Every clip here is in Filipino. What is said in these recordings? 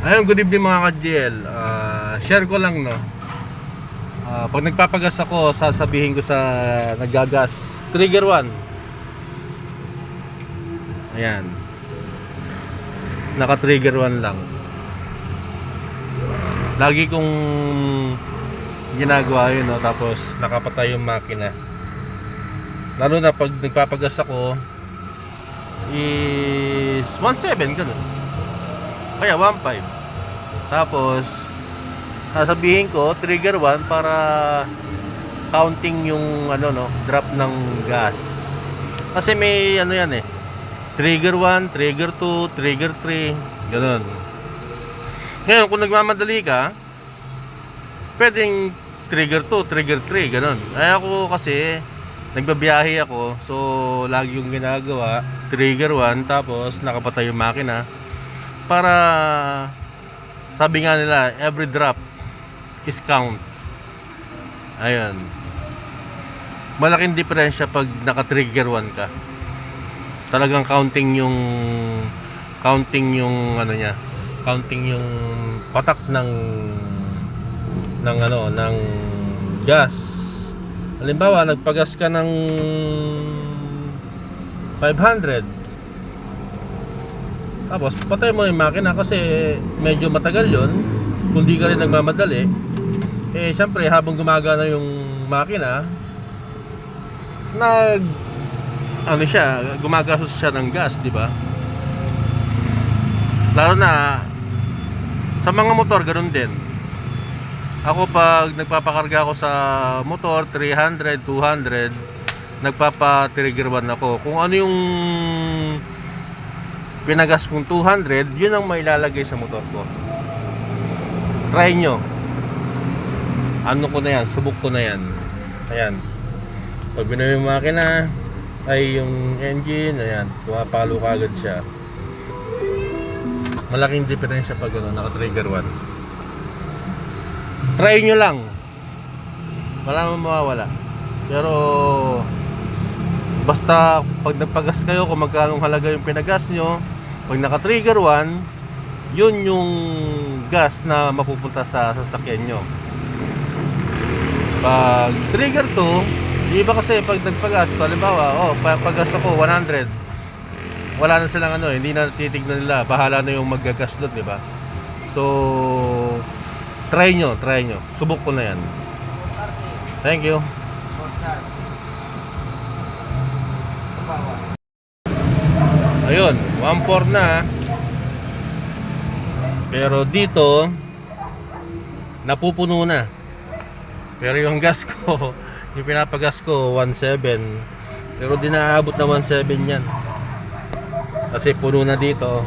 Ayun, good evening mga ka-GL. Ah, share ko lang, no. Ah, pag nagpapagas ako, sasabihin ko sa nagagas. Trigger 1. Ayan. Naka-trigger 1 lang. Lagi kong ginagawa yun, no. Tapos nakapatay yung makina. Lalo na pag nagpapagas ako, is 1.7 ganun. Kaya 1.5. Tapos sasabihin ko trigger 1 para counting yung ano no, drop ng gas. Kasi may ano yan eh. Trigger 1, trigger 2, trigger 3, ganun. Ngayon kung nagmamadali ka, pwedeng trigger 2, trigger 3, ganun. Ay ako kasi nagbabiyahe ako, so lagi yung ginagawa, trigger 1 tapos nakapatay yung makina para sabi nga nila every drop is count. Ayun. Malaking diferensya pag naka-trigger 1 ka. Talagang counting yung counting yung ano niya counting yung patak ng ng ano ng gas. Halimbawa nagpagas ka ng 500 tapos patay mo yung makina kasi medyo matagal yon kung di ka rin nagmamadali eh syempre habang gumagana yung makina nag ano siya gumagastos siya ng gas di ba? Lalo na sa mga motor ganoon din. Ako pag nagpapakarga ako sa motor 300 200 nagpapa-trigger 1 ako. Kung ano yung pinagas kong 200, yun ang mailalagay sa motor ko. Try nyo. Ano ko na yan, subok ko na yan. Ayan. Pag binuhay yung makina, ay yung engine, ayan, pumapalo ka agad siya. Malaking diferensya pag ano, naka-trigger 1. Try nyo lang. Wala namang mawawala. Pero, basta pag nagpagas kayo kung magkano halaga yung pinagas nyo pag naka-trigger 1 yun yung gas na mapupunta sa sasakyan nyo. Pag trigger 2 di ba kasi pag nagpagas halimbawa oh pagas ako 100 wala na silang ano hindi na titignan nila bahala na yung maggagas doon di ba? So try nyo try nyo. Subok ko na yan. Thank you Ayun, 1.4 na. Pero dito napupuno na. Pero yung gas ko, yung pinapagas ko 1.7. Pero di naaabot na 1.7 yan. Kasi puno na dito.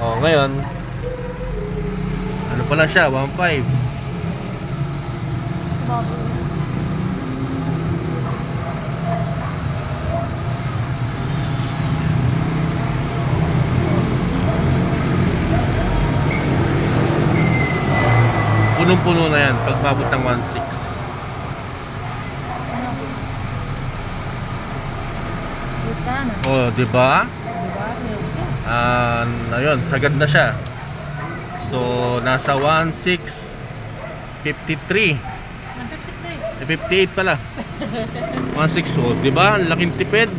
Oh, ngayon ano pala siya, 1.5. Punong-puno na yan pag mabot ng 1.6. Butana. Oh, di ba? Diba? Ah, ayun, sagad na siya. So, nasa 1.653. 153. Eh, 58 pala. 1.6 oh, di ba? Ang laking tipid.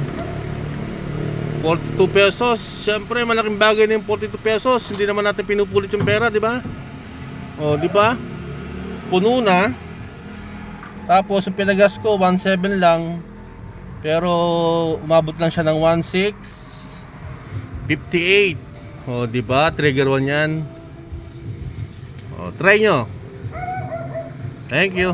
42 pesos. Siyempre, malaking bagay na yung 42 pesos. Hindi naman natin pinupulit yung pera, di ba? Oh, di ba? Puno na. Tapos, yung pinagas ko, 1.7 lang. Pero, umabot lang siya ng 1.6. 58. Oh, di ba? Trigger 1 yan. Oh, try nyo. Thank you.